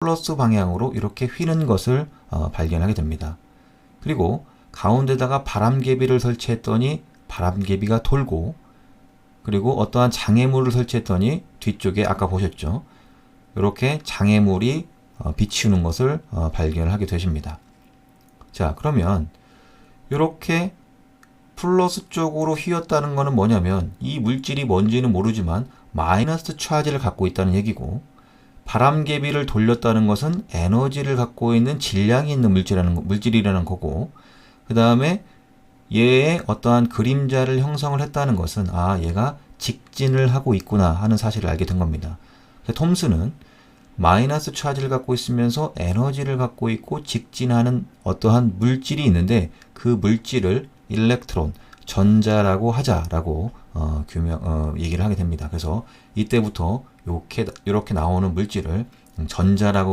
플러스 방향으로 이렇게 휘는 것을 어, 발견하게 됩니다. 그리고 가운데다가 바람개비를 설치했더니 바람개비가 돌고 그리고 어떠한 장애물을 설치했더니 뒤쪽에 아까 보셨죠? 이렇게 장애물이 어, 비치우는 것을 어, 발견하게 되십니다. 자, 그러면 이렇게 플러스 쪽으로 휘었다는 것은 뭐냐면 이 물질이 뭔지는 모르지만 마이너스 차지를 갖고 있다는 얘기고 바람개비를 돌렸다는 것은 에너지를 갖고 있는 질량이 있는 물질이라는, 거- 물질이라는 거고 그 다음에 얘의 어떠한 그림자를 형성을 했다는 것은 아 얘가 직진을 하고 있구나 하는 사실을 알게 된 겁니다. 톰스는 마이너스 차지를 갖고 있으면서 에너지를 갖고 있고 직진하는 어떠한 물질이 있는데 그 물질을 일렉트론, 전자라고 하자라고 어, 규명, 어, 얘기를 하게 됩니다. 그래서 이때부터 이렇게, 이렇게 나오는 물질을 전자라고